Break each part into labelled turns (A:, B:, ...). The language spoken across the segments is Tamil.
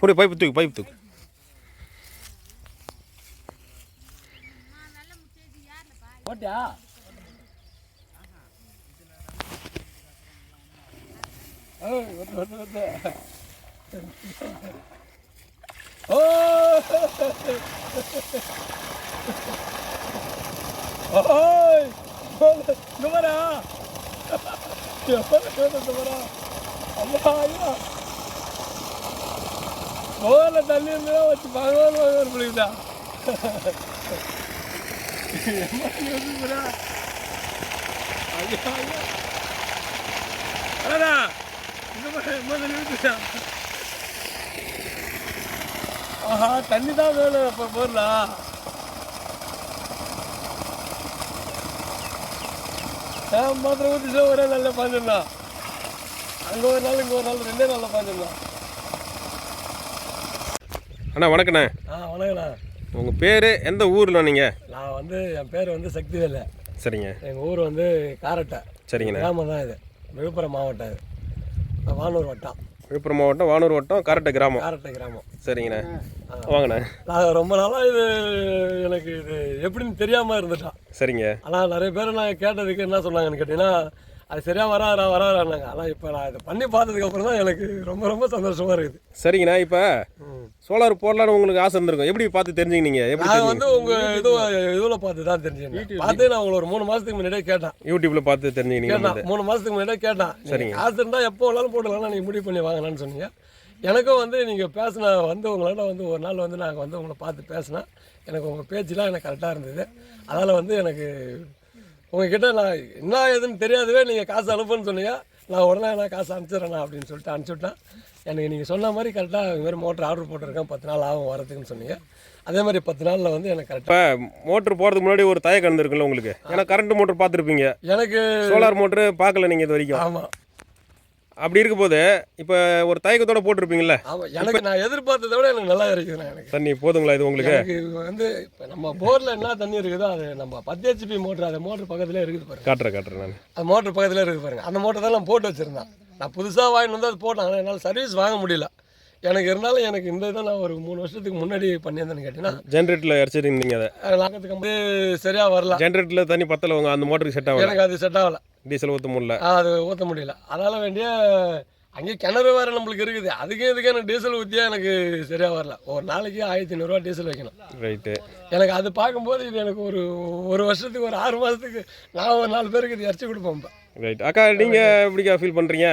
A: புரிய பைப்பு தூக்கு பைப்பு தூக்கு.
B: போட்டியா. ஓ! ஓய்! இங்க வரா ஐயா. ஐயா தள்ளி தண்ணி இருந்தா வச்சு பகவான் பகவான் பிடிக்குதா அடடா இந்த மாதிரி ஆஹா தண்ணி தான் வேணும் இப்போ போடலாம் ஆ மாத்திரம் ஊற்றிச்சா ஒரே நல்லா பாஞ்சிடலாம். அங்கே ஒரு நாள் இங்கே ஒரு நாள் ரெண்டே நாளில் பாஞ்சிடலாம்.
A: அண்ணா வணக்கண்ணே.
B: ஆ வணக்கண்ணா.
A: உங்கள் பேர் எந்த ஊரில் நீங்கள்
B: நான் வந்து என் பேர் வந்து சக்திவேலு.
A: சரிங்க.
B: எங்கள் ஊர் வந்து காரட்டை.
A: சரிங்கண்ணே.
B: கிராமம் தான் இது. விழுப்புரம் மாவட்டம் இது. வானூர் வட்டம்.
A: விழுப்புரம் மாவட்டம் வானூர் வட்டம் காரட்டை கிராமம்.
B: காரட்டை கிராமம்.
A: சரிங்கண்ணே. வாங்கண்ணே.
B: நான் ரொம்ப நாளாக இது எனக்கு இது எப்படின்னு தெரியாமல் இருந்துட்டான்.
A: சரிங்க.
B: ஆனால் நிறைய பேர் நான் கேட்டதுக்கு என்ன சொன்னாங்கன்னு கேட்டிங்கன்னா அது சரியாக வராதா வராதான்னாங்க ஆனால் இப்போ நான் இதை பண்ணி பார்த்ததுக்கு அப்புறம் தான் எனக்கு ரொம்ப ரொம்ப சந்தோஷமாக இருக்குது.
A: சரிங்கண்ணா இப்போ. சோலார் போடலான்னு உங்களுக்கு ஆசை இருந்திருக்கும். எப்படி பார்த்து தெரிஞ்சுங்க நீங்கள் எப்படி
B: நான்
A: தெரிஞ்சுங்க
B: வந்து உங்கள் இது இதில் பார்த்து தான் தெரிஞ்சுக்கிட்டேன் பார்த்து நான் உங்களை ஒரு மூணு மாதத்துக்கு முன்னாடியே கேட்டேன்.
A: யூடியூப்பில் பார்த்து தெரிஞ்சுக்கினீங்க
B: கேட்டான். மூணு மாதத்துக்கு முன்னாடியே கேட்டான்.
A: சரிங்க.
B: நீங்கள் காசு இருந்தால் எப்போ வேணாலும் போடலாம் நீங்கள் முடிவு பண்ணி வாங்கலாம்னு சொன்னீங்க. எனக்கும் வந்து நீங்கள் பேசின வந்து உங்களால் வந்து ஒரு நாள் வந்து நாங்கள் வந்து உங்களை பார்த்து பேசினேன். எனக்கு உங்கள் பேச்செலாம் எனக்கு கரெக்டாக இருந்தது. அதனால் வந்து எனக்கு உங்ககிட்ட நான் என்ன ஏதுன்னு தெரியாதவே நீங்கள் காசு அனுப்புன்னு சொன்னீங்க. நான் உடனே நான் காசு அனுப்பிச்சிடுறேண்ணா அப்படின்னு சொல்லிட்டு அனுப்பிச்சுட்டேன். எனக்கு நீங்கள் சொன்ன மாதிரி கரெக்டாக இது மாதிரி மோட்டர் ஆர்டர் போட்டிருக்கேன். பத்து நாள் ஆகும் வரதுக்குன்னு சொன்னீங்க. அதே மாதிரி பத்து நாளில் வந்து எனக்கு கரெக்டாக
A: மோட்ரு போகிறதுக்கு முன்னாடி ஒரு தயக்கம் இருந்திருக்குல்ல உங்களுக்கு? ஏன்னா கரண்ட் மோட்ரு பார்த்துருப்பீங்க.
B: எனக்கு
A: சோலார் மோட்ரு பார்க்கல நீங்கள் இது வரைக்கும்.
B: ஆமாம்
A: அப்படி இருக்கும்போது இப்போ ஒரு தயக்கத்தோட போட்டிருப்பீங்கல்ல?
B: ஆமாம் எனக்கு நான் எதிர்பார்த்ததை விட எனக்கு நல்லா இருக்குதுண்ணா எனக்கு.
A: தண்ணி போதுங்களா இது உங்களுக்கு?
B: எனக்கு வந்து இப்போ நம்ம போரில் என்ன தண்ணி இருக்குதோ அது நம்ம பத்து ஹெச்பி மோட்டர் அந்த மோட்டர் பக்கத்துலேயே இருக்குது பாருங்க.
A: காட்டுறேன் காட்டுறேன் நான்.
B: அந்த மோட்டர் பக்கத்துலேயே இருக்குது பாருங்க. அந்த மோட்டர் தான் நான் போட்டு வச்சுருந்தேன். நான் புதுசாக வாங்கிட்டு வந்து அது போட்டேன் ஆனால் என்னால் சர்வீஸ் வாங்க முடியல. எனக்கு இருந்தாலும் எனக்கு இந்த இதை நான் ஒரு மூணு வருஷத்துக்கு முன்னாடி பண்ணியிருந்தேன்னு கேட்டிங்கன்னா
A: ஜென்ரேட்டரில் இறச்சிருந்தீங்க அதை.
B: லாக்கத்துக்கு வந்து சரியாக வரல.
A: ஜென்ரேட்டரில் தண்ணி பத்தல உங்க அந்த மோட்டருக்கு செட் ஆகல.
B: எனக்கு அது செட் ஆகலை.
A: டீசல் ஊற்ற முடியல.
B: அது ஊற்ற முடியல. அதனால் வேண்டிய அங்கே கிணறு வேறு நம்மளுக்கு இருக்குது. அதுக்கே இதுக்கே எனக்கு டீசல் ஊற்றியா எனக்கு சரியாக வரல. ஒரு நாளைக்கு ஆயிரத்தி ஐநூறுரூவா டீசல் வைக்கணும்.
A: ரைட்டு
B: எனக்கு அது பார்க்கும்போது இது எனக்கு ஒரு ஒரு வருஷத்துக்கு ஒரு ஆறு மாதத்துக்கு நான் ஒரு நாலு பேருக்கு இது இறச்சி கொடுப்போம்
A: ரைட் அக்கா நீங்கள் எப்படிக்கா ஃபீல் பண்ணுறீங்க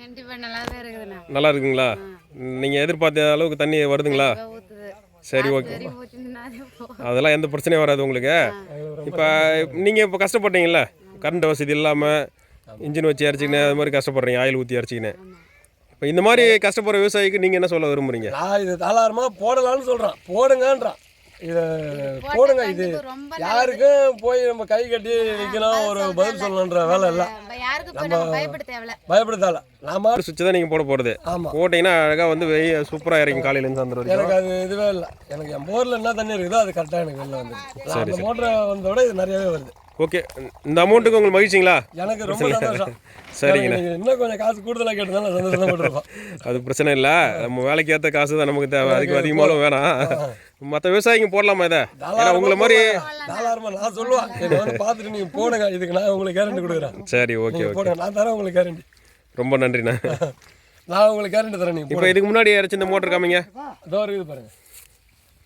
C: கண்டிப்பா நல்லா தான் இருக்குதுண்ணா.
A: நல்லா இருக்குங்களா? நீங்கள் எதிர்பார்த்த அளவுக்கு தண்ணி வருதுங்களா? சரி ஓகே. அதெல்லாம் எந்த பிரச்சனையும் வராது உங்களுக்கு? இப்போ நீங்கள் இப்போ கஷ்டப்பட்டீங்கல்ல? கரண்ட் வசதி இல்லாமல் இன்ஜின் வச்சு இறச்சிக்கினு அது மாதிரி கஷ்டப்படுறீங்க ஆயில் ஊற்றி இறச்சிக்கினு இப்போ இந்த மாதிரி கஷ்டப்படுற விவசாயிக்கு நீங்கள் என்ன சொல்ல விரும்புறீங்க?
B: நான் இது தாளாரமாக போடலாம்னு சொல்கிறேன் போடுங்கன்றான். இதை போடுங்க இது யாருக்கும் போய் நம்ம கை கட்டி நிற்கணும் ஒரு பதில் சொல்லணுன்ற வேலை இல்லை.
C: நம்ம
B: பயப்படுத்தால நாம
A: சுவிட்ச் தான் நீங்கள் போட போகிறது
B: ஆமாம்
A: போட்டிங்கன்னா அழகாக வந்து வெய்ய சூப்பராக இறக்கும் காலையிலேருந்து சாயந்தரம்
B: எனக்கு அது இதுவே இல்லை. எனக்கு என் போரில் என்ன தண்ணி இருக்குதோ அது கரெக்டாக எனக்கு வெளில வந்து அந்த மோட்டரை வந்த விட இது நிறையவே வருது.
A: ஓகே இந்த அமௌண்ட்டுக்கு உங்களுக்கு மகிழ்ச்சிங்களா?
B: எனக்கு ரொம்ப சந்தோஷம்.
A: சரிங்கண்ணா.
B: இன்னும் கொஞ்சம் காசு கூடுதலாக கேட்டதால சந்தோஷப்பட்டிருப்போம்
A: அது பிரச்சனை இல்லை. நம்ம வேலைக்கு ஏற்ற காசு தான் நமக்கு தேவை. அதுக்கு அதிகமாகவும் வேணாம். மற்ற விவசாயிங்க போடலாமா இதை? ஏன்னா உங்களை மாதிரி
B: தாராளமாக நான் சொல்லுவேன். பார்த்துட்டு நீங்கள் போடுங்க. இதுக்கு நான் உங்களுக்கு கேரண்டி கொடுக்குறேன்.
A: சரி ஓகே ஓகே
B: நான் தரேன் உங்களுக்கு கேரண்டி
A: ரொம்ப நன்றிண்ணா.
B: நான் உங்களுக்கு கேரண்டி தரேன்
A: இப்போ இதுக்கு முன்னாடி இறச்சி இந்த மோட்டர் காமிங்க?
B: இதோ இருக்குது பாருங்க.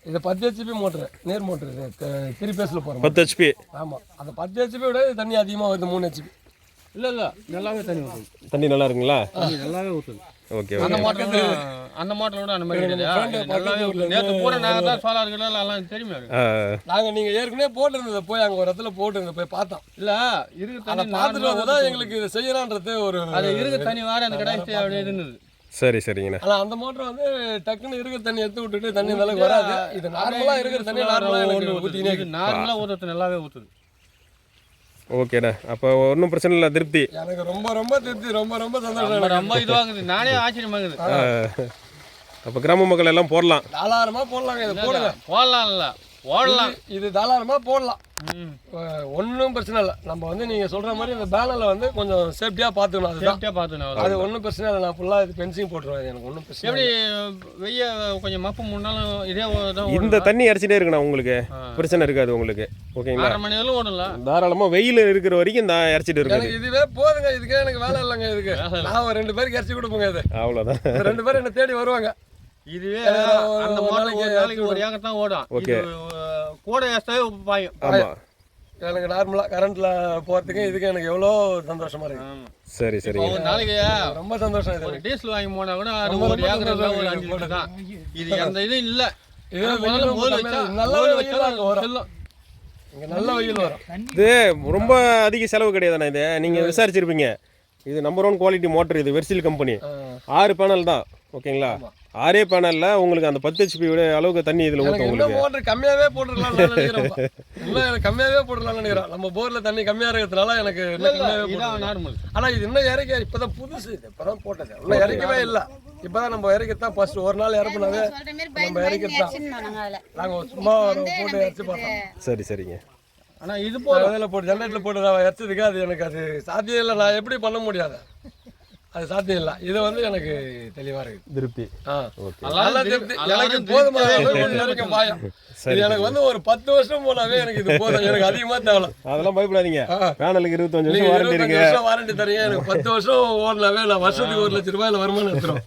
B: இது பத்து ஹெச்பி மோட்ரு நேர் மோட்ரு இது த்ரீ பேஸில் போகிறோம்
A: பத்து ஹெச்பி
B: ஆமாம் அந்த பத்து ஹெச்பி விட இது தண்ணி அதிகமாக வருது மூணு ஹெச்பி
D: இல்லை இல்லை. நல்லாவே தண்ணி ஊற்றுது
A: தண்ணி நல்லா இருக்குங்களா?
D: நல்லாவே ஊற்றுது
A: ஓகே
D: அந்த
A: ஓகே.
D: மோட்டர் அந்த மோட்டர் விட அந்த மாதிரி கிடையாது. இது நல்லாவே ஊற்றுது நேற்று பூரா நாங்கள் தான் சோலார் எல்லாம் தெரியுமே
B: நாங்கள் நீங்கள் ஏற்கனவே போட்டிருந்ததை போய் அங்கே ஒரு இடத்துல போட்டிருந்த போய் பார்த்தோம்.
D: இல்லை இருக்கு
B: அதை
D: தண்ணி
B: பார்த்துட்டு வந்து தான் எங்களுக்கு இதை செய்யலான்றது ஒரு
D: அது இருக்கு தண்ணி வேற அந்த கடைசி அப்படியே இருந்தது.
A: சரி சரிங்கண்ணா.
B: ஆனால் அந்த மோட்டர் வந்து டக்குன்னு இருக்கிற தண்ணி எடுத்து விட்டுட்டு தண்ணி அளவுக்கு வராது. இது நார்மலாக இருக்கிற தண்ணி நார்மலாக எனக்கு ஊற்றினே
D: இது நார்மலாக ஊற்றுறது நல்லாவே ஊற்றுது
A: ஓகேண்ணா. அப்போ ஒன்றும் பிரச்சனை இல்லை திருப்தி.
B: எனக்கு ரொம்ப ரொம்ப திருப்தி ரொம்ப ரொம்ப சந்தோஷம்
D: ரொம்ப
B: எனக்கு.
D: ரொம்ப இதுவாகுது. நானே ஆச்சரியமாகுது
A: அப்போ கிராம மக்கள் எல்லாம் போடலாம்.
B: தாராளமாக போடலாங்க இதை போடுங்க.
D: போடலாம் இல்லை போடலாம்.
B: இது தாராளமாக போடலாம். ஒன்றும் பிரச்சனை இல்லை. நம்ம வந்து நீங்கள் சொல்கிற மாதிரி இந்த பேனரில் வந்து கொஞ்சம் சேஃப்டியாக பார்த்துக்கணும். அதுதான்.
D: சேஃப்டியாக பார்த்துக்கணும்
B: அது ஒன்றும் பிரச்சனை இல்லை. நான் ஃபுல்லாக இது பென்சிங் போட்டுருவேன். எனக்கு ஒன்றும் பிரச்சனை
D: எப்படி. வெய்ய கொஞ்சம் மப்பு முன்னாலும் இதே
A: இந்த தண்ணி இறச்சிட்டே இருக்குண்ணா உங்களுக்கு. பிரச்சனை இருக்காது உங்களுக்கு. ஓகேங்களா?
D: ஆறரை மணி நேரம் ஓடும்ல?
A: தாராளமாக வெயில் இருக்கிற வரைக்கும் இந்த இறச்சிட்டு இருக்காது
B: எனக்கு இதுவே போதுங்க. இதுக்கே எனக்கு வேலை இல்லைங்க இதுக்கு. நான் ஒரு ரெண்டு பேருக்கு இறச்சி கொடுப்பேங்க இது.
A: அவ்வளோதான்
B: ரெண்டு பேரும் என்ன தேடி வருவாங்க.
D: இதுவே அந்த மாட்டு
B: நாளைக்கு
D: ஒரு நாளைக்கு ஒரு ஏக்கர் தான் ஓடும். அஹ், கூட ஏஸ்டாவே பாயும்.
A: ஆமாம்
B: எனக்கு நார்மலாக கரண்ட்டில் போகிறதுக்கு இதுக்கு எனக்கு எவ்வளோ சந்தோஷமா இருக்கு.
A: சரி
D: ஒரு நாளைக்கு
B: ரொம்ப சந்தோஷம் இது.
D: டீசல் வாங்கி போனா கூட அது
B: ரொம்ப
D: ஒரு ஏக்கர் ஒரு அஞ்சு லிட்டர் தான். இது அந்த இது இல்ல
B: ரொம்ப
A: அதிக செலவு கிடையாதுண்ணா இது. நீங்கள் விசாரிச்சிருப்பீங்க. இது நம்பர் ஒன் குவாலிட்டி மோட்டர் இது வெர்சில் கம்பெனி ஆறு பேனல் தான். ஓகேங்களா? ஆறே பேனலில் உங்களுக்கு அந்த பத்து ஹெச்பி அளவுக்கு தண்ணி இதில்
B: இன்னும்
A: உங்களுக்கு.
B: மோட்டர் கம்மியாவே நான் நினைக்கிறேன் இப்ப. இன்னும் எனக்கு கம்மியாவே போட்டுடலாம்னு நினைக்கிறேன். நம்ம போர்ல தண்ணி கம்மியா இருக்கிறதுனால எனக்கு இன்னும் கம்மியாவே.
D: நார்மல்
B: ஆனா இது இன்னும் இறக்க இப்பதான் புதுசு இது. இப்பதான் போட்டது. இன்னும் இறக்கவே இல்ல. இப்பதான் நம்ம இறக்கத்தான் ஃபர்ஸ்ட் ஒரு நாள் இறப்புனாவே நம்ம
C: அடிச்சுன்னு நாங்க
B: சும்மா ஒரு போட்டு இறச்சி பார்த்தோம்.
A: சரி சரிங்க.
D: ஆனா இது
B: அதில் போட்டு ஜென்ரேட்டர் போட்டு நான் இறச்சதுக்கு அது எனக்கு அது சாத்தியம் இல்லை. நான் எப்படி பண்ண முடியாது அது சாத்தியம் இல்லை. இது வந்து எனக்கு தெளிவா இருக்கு.
A: திருப்தி.
B: எனக்கு போதுமான இது எனக்கு வந்து ஒரு பத்து வருஷம் போனாவே எனக்கு இது போதும். எனக்கு அதிகமா தேவை
A: அதெல்லாம் பயப்படாதீங்க. பேனலுக்கு இருபத்தஞ்சு
B: நீங்க
A: வருஷம் வாரண்டி இருக்கு.
B: வருஷம் வாரண்டி தரீங்க. எனக்கு பத்து வருஷம் ஓடனாவே நான் வருஷத்துக்கு ஒரு லட்ச ரூபாயில வருமானம் எடுத்துரும்.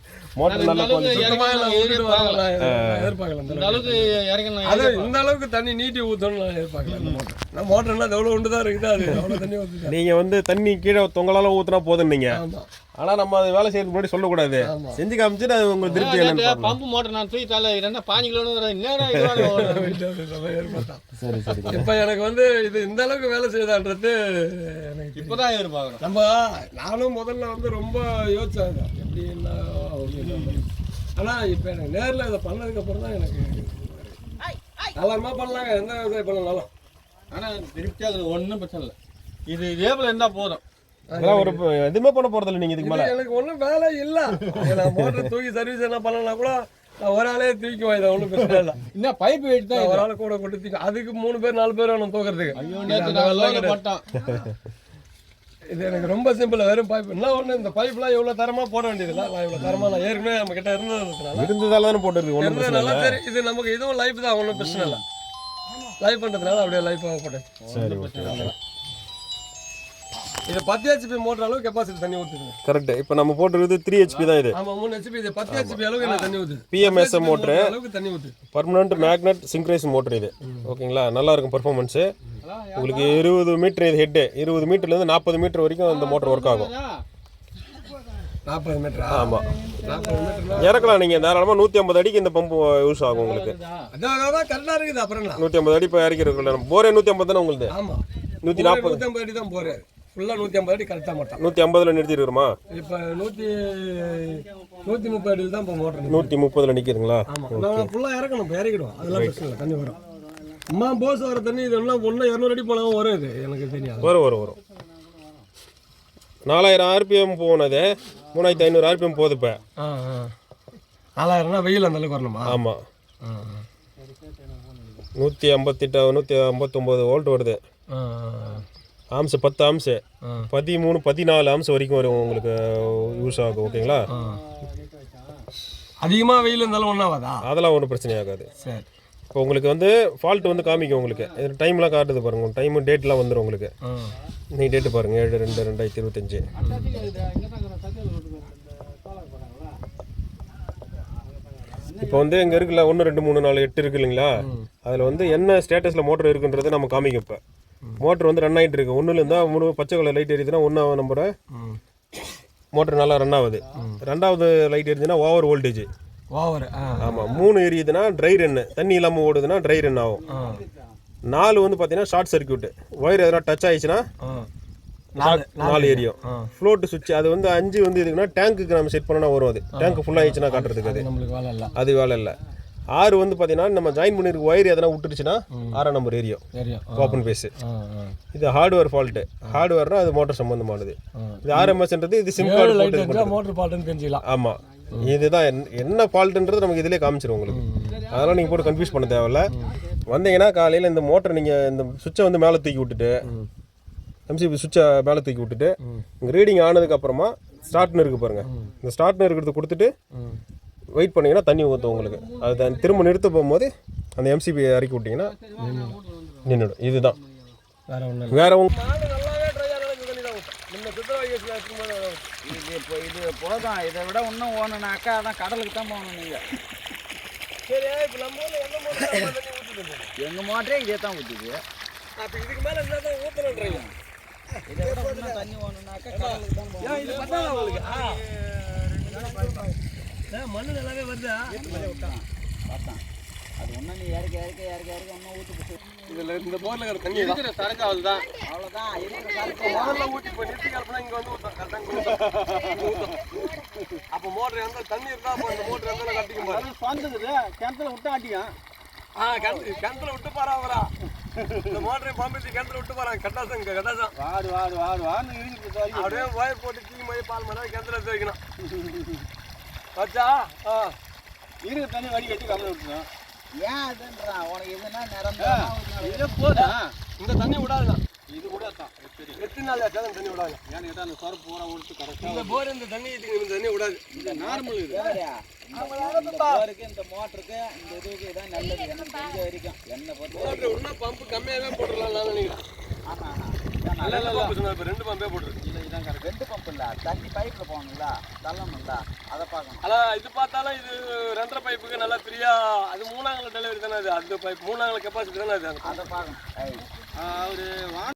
A: நீங்கள் வந்து தண்ணி கீழே தொங்கலால ஊற்றினா போதும் நீங்கள்
B: ஆமா.
A: ஆனால் நம்ம அது வேலை செய்யறதுக்கு முன்னாடி சொல்லக்கூடாது. செஞ்சு காமிச்சிட்டு அது உங்களுக்கு திருப்தி.
D: பம்பு மோட்டர் நான் தூக்கி தலை ரெண்டா பாஞ்சு.
A: சரி சரி
B: இப்ப எனக்கு வந்து இது இந்த அளவுக்கு வேலை செய்யுதான்றது எனக்கு தெரியும்.
D: இப்பதான் எதிர்பார்க்குறோம்
B: நம்ம நானும் முதல்ல வந்து ரொம்ப யோசிச்சேன் இதை. எப்படி என்ன அப்படின்னு மாதிரி. ஆனா இப்ப எனக்கு நேர்ல இதை பண்ணதுக்கு அப்புறம் தான் எனக்கு நல்லாமா பண்ணலாங்க எந்த விவசாயம் பண்ணலாலும்
D: ஆனா திருப்தியாக ஒன்றும் பிரச்சனை இல்லை இது இதே போல இருந்தா போதும்
A: அதெல்லாம் ஒரு எதுவுமே பண்ண போகிறதில்ல நீங்கள் இதுக்கு மேலே.
B: எனக்கு ஒன்றும் வேலை இல்லை. நான் மோட்டர் தூக்கி சர்வீஸ் என்ன பண்ணலாம் கூட நான் ஒரு ஆளே தூக்குவேன் இதை ஒன்றும் பிரச்சனை இல்லை.
D: என்ன பைப் வெயிட் தான்
B: ஒரு ஆளை கூட கொண்டு தூக்கி அதுக்கு மூணு பேர் நாலு பேர் வேணும் தூக்கிறதுக்கு.
D: ஐயோ
B: இது எனக்கு ரொம்ப சிம்பிள் வெறும் பைப் என்ன ஒன்று இந்த பைப்லாம் இவ்வளோ தரமாக போட வேண்டியதில்லை. நான் இவ்வளோ தரமாக நான் ஏற்கனவே நம்ம கிட்ட இருந்ததுனால.
A: இருந்ததால தானே போட்டுருக்கு ஒன்றும் இல்லை.
B: சரி இது நமக்கு இதுவும் லைஃப் தான் ஒன்றும் பிரச்சனை இல்லை. லைஃப் பண்ணுறதுனால அப்படியே லைஃபாக போட்டேன்
A: சரி ஓகே.
B: இது பத்து ஹெச்பி மோட்டர் அளவு கெப்பாசிட்டி தண்ணி ஊற்றுதுங்க
A: கரெக்ட் இப்போ நம்ம போட்டுருக்குது த்ரீ ஹெச்பி தான் இது.
B: ஆமாம் மூணு ஹெச்பி இது பத்து ஹெச்பி அளவுக்கு எனக்கு தண்ணி ஊற்றுது
A: PMSM motor.
B: அளவுக்கு தண்ணி ஊற்றுது
A: பர்மனண்ட் மேக்னெட் சிங்க்ரைஸ் மோட்டர் இது. ஓகேங்களா? நல்லா இருக்கும் பர்ஃபார்மன்ஸு உங்களுக்கு இருபது மீட்டர் இது ஹெட்டு இருபது மீட்டர்லேருந்து நாற்பது மீட்டர் வரைக்கும் அந்த மோட்டர் ஒர்க் ஆகும்.
B: நாற்பது மீட்டரா
A: ஆமாம் இறக்கலாம் நீங்கள் தாராளமாக நூற்றி ஐம்பது அடிக்கு இந்த பம்பு யூஸ் ஆகும் உங்களுக்கு.
B: கரெக்டாக இருக்குது அப்புறம் என்ன
A: நூற்றி ஐம்பது அடி இப்போ இறக்கிறதுக்குள்ள போரே நூற்றி ஐம்பது தானே உங்களுக்கு நூற்றி நாற்பது
B: நூற்றி ஐம்பது அடி தான் போகிறாரு ஃபுல்லாக நூற்றி ஐம்பது அடி கரெக்டாக மாட்டான்
A: நூற்றி ஐம்பதில் நிறுத்திருக்குமா
B: இப்போ நூற்றி நூற்றி முப்பது அடியில் தான் இப்போ மோட்டர்
A: நூற்றி முப்பதில் நிற்கிதுங்களா
B: ஆமாம் நான் ஃபுல்லாக இறக்கணும் இப்போ இறக்கிடுவோம். அதெல்லாம் பிரச்சனை இல்லை தண்ணி வரும். அம்மா போஸ் வர தண்ணி இது எல்லாம் ஒன்று இரநூறு அடி போனாலும் வரும் இது. எனக்கு தெரியாது.
A: வரும் வரும் வரும். நாலாயிரம் ஆர்பிஎம் போனது மூணாயிரத்தி ஐநூறு ஆர்பிஎம் போகுது இப்போ.
B: நாலாயிரம்னா வெயில் அந்த அளவுக்கு வரணுமா?
A: ஆமாம் நூற்றி ஐம்பத்தெட்டு நூற்றி ஐம்பத்தொம்போது வோல்ட் வருது.
B: ஆ
A: ஆம்ஸ் பத்து ஆம்ஸு
B: ஆ.
A: பதிமூணு பதினாலு ஆம்ஸ் வரைக்கும் வரும் உங்களுக்கு யூஸ் ஆகும் ஓகேங்களா?
B: அதிகமாக வெயில் இருந்தாலும் ஒன்றாவாதா
A: அதெல்லாம் ஒன்றும் பிரச்சனை ஆகாது.
B: சரி.
A: இப்போ உங்களுக்கு வந்து ஃபால்ட் வந்து காமிக்கும் உங்களுக்கு. டைம்லாம் காட்டுது பாருங்க டைமு டேட்லாம் வந்துடும் உங்களுக்கு. நீ டேட்டு பாருங்கள் ஏழு ரெண்டு ரெண்டாயிரத்தி இருபத்தஞ்சி. இப்போ வந்து இங்கே இருக்குல்ல ஒன்று ரெண்டு மூணு நாலு எட்டு இருக்கு இல்லைங்களா? அதில் வந்து என்ன ஸ்டேட்டஸில் மோட்டர் இருக்குன்றது நம்ம காமிக்கும் இப்போ. மோட்டர் வந்து ரன் ஆகிட்டு இருக்கு. ஒன்றுல இருந்தால் மூணு பச்சை கலர் லைட் எரியுதுன்னா ஒன்றா நம்பரை மோட்டர் நல்லா ரன் ஆகுது. ரெண்டாவது லைட் எரிஞ்சுன்னா ஓவர் வோல்டேஜ்
B: ஓவர்
A: ஆமாம் மூணு எரியுதுன்னா ட்ரை ரன்னு தண்ணி இல்லாமல் ஓடுதுன்னா ட்ரை ரன் ஆகும். நாலு வந்து பார்த்தீங்கன்னா ஷார்ட் சர்க்யூட் ஒயர் எதனா டச் ஆயிடுச்சுன்னா
B: நாலு
A: நாலு எரியும்.
B: ஆ.
A: ஃப்ளோட் சுவிட்ச் அது வந்து அஞ்சு வந்து எதுக்குன்னா டேங்க்குக்கு நம்ம செட் பண்ணனா வரும் அது. டேங்க் ஃபுல் ஆயிடுச்சுன்னா காட்டுறதுக்கு அது. அது வேலை இல்லை. ஆறு வந்து பார்த்தீங்கன்னா நம்ம ஜாயின் பண்ணிருக்க ஒயர் எதனா விட்டுருச்சுன்னா ஆறாம் நம்பர்
B: ஆ
A: ஓப்பன் பேஸு இது ஹார்ட்வேர் ஃபால்ட்டு ஹார்ட்வேர்னா அது மோட்டர் சம்பந்தமானது. இது ஆர்எம்எஸ்ன்றது இது சிம் கார்டு
B: மோட்டர் தெரிஞ்சுக்கலாம்.
A: ஆமாம் இதுதான் என்ன- ஃபால்ட்டுன்றது நமக்கு இதிலே காமிச்சிரும் உங்களுக்கு. அதெல்லாம் நீங்கள் போட்டு கன்ஃபியூஸ் பண்ண தேவையில்ல. வந்தீங்கன்னா காலையில் இந்த மோட்டர் நீங்கள் இந்த சுவிட்சை வந்து மேலே தூக்கி விட்டுட்டு எம்சிபி சுவிட்சை மேலே தூக்கி விட்டுட்டு இங்கே ரீடிங் ஆனதுக்கப்புறமா ஸ்டார்ட்னு இருக்கு பாருங்கள் இந்த ஸ்டார்ட்னு இருக்கிறது கொடுத்துட்டு வெயிட் பண்ணீங்கன்னா தண்ணி ஊற்றும் உங்களுக்கு. அது திரும்ப நிறுத்த போகும்போது அந்த எம்சிபி இறக்கி விட்டிங்கன்னா நின்றுடும். இதுதான்.
B: வேற ஒன்றும்
A: வேற உங்க.
E: இது இப்போ இது போதும் இதை விட இன்னும் ஓணுனாக்கா அதான் கடலுக்கு தான் போகணும் நீங்கள்
B: சரி இப்போ நம்ம ஊரில் எந்த மோட்டர்
E: எங்கள் மோட்டரே இதே தான் ஊற்றுது
B: அப்போ இதுக்கு மேலே இருந்தால் தான் ஊற்றணுன்றீங்க
E: இதை விட இன்னும் தண்ணி ஓணுனாக்கா கடலுக்கு தான் போகணும்.
B: இது பண்ணாத உங்களுக்கு? ஆ. மண்ணு நல்லாவே வருதா?
E: பார்த்தேன் அது ஒன்றும் நீ இறக்க இறக்க இறக்க இறக்க ஒன்றும் ஊற்றி போட்டு
B: இதில் இந்த போரில் இருக்கிற தண்ணி
D: இருக்கிற சரக்காவல் தான்.
E: அவ்வளோதான் இருக்கிற காலத்து
B: முதல்ல ஊற்றி இப்போ நிறுத்தி கலப்பினா இங்கே வந்து ஊற்றும் கரெக்டாக அப்போ மோட்டர் எந்த தண்ணி இருந்தால் அப்போ அந்த மோட்டர் எந்த கட்டிக்கும் பாரு
D: அது சொந்தக்குது கிணத்துல விட்டு ஆட்டியும்
B: ஆ கிணத்து கிணத்துல விட்டு பாரா அவரா. இந்த மோட்டரை பம்பி கிணத்துல விட்டு போறான். கட்டாசம் இங்கே கட்டாசம்
D: வாடு வாடு வாடு வரைக்கும்.
B: அப்படியே ஒயர் போட்டு தீ மணி பால் மணி கிணத்துல எடுத்து வைக்கணும். வச்சா ஆ.
D: இருக்கிற தண்ணி வடி கட்டி கம்மி விட்டுரும்
E: ஏன் அதுன்றான் உனக்கு இதுனா நிரந்தரமா
D: இதே போதும்.
B: இந்த தண்ணி விடாதுதான்
D: இது கூட தான். சரி
B: எத்தனை நாள் ஆச்சா அந்த தண்ணி விடாது.
D: ஏன்னு கேட்டால் அந்த சொரப்பு பூரா கொடுத்து கரெக்டாக
B: இந்த போர் இந்த தண்ணி இதுக்கு இந்த தண்ணி விடாது.
D: இந்த நார்மல் இது.
E: போருக்கு இந்த மோட்டருக்கு இந்த இதுக்கு இதான் நல்லது. எனக்கு தெரிஞ்ச வரைக்கும். என்னை
B: மோட்டர் இன்னும் பம்பு கம்மியாகவே போட்டுடலாம் நான் நினைக்கிறேன்.
E: ஆமா ஆமா இதான்
B: நல்ல
E: நல்லது.
B: பம்பு சொன்னா இப்போ ரெண்டு பம்பே போட்டுருக்கு.
D: இல்லை கரெக்ட்
E: ரெண்டு பம்ப் இல்ல. தண்ணி பைப்ல போகணும்ல தள்ளணும்ல அதை பார்க்கணும்.
B: ஆனால் இது பார்த்தாலும் இது ரெண்டரை பைப்புக்கு நல்லா ஃப்ரீயாக அது மூணாங்கல டெலிவரி தானே அது? அந்த பைப் மூணாங்கல கெப்பாசிட்டி தானே அது
E: அதை பார்க்கணும்.
D: அவர்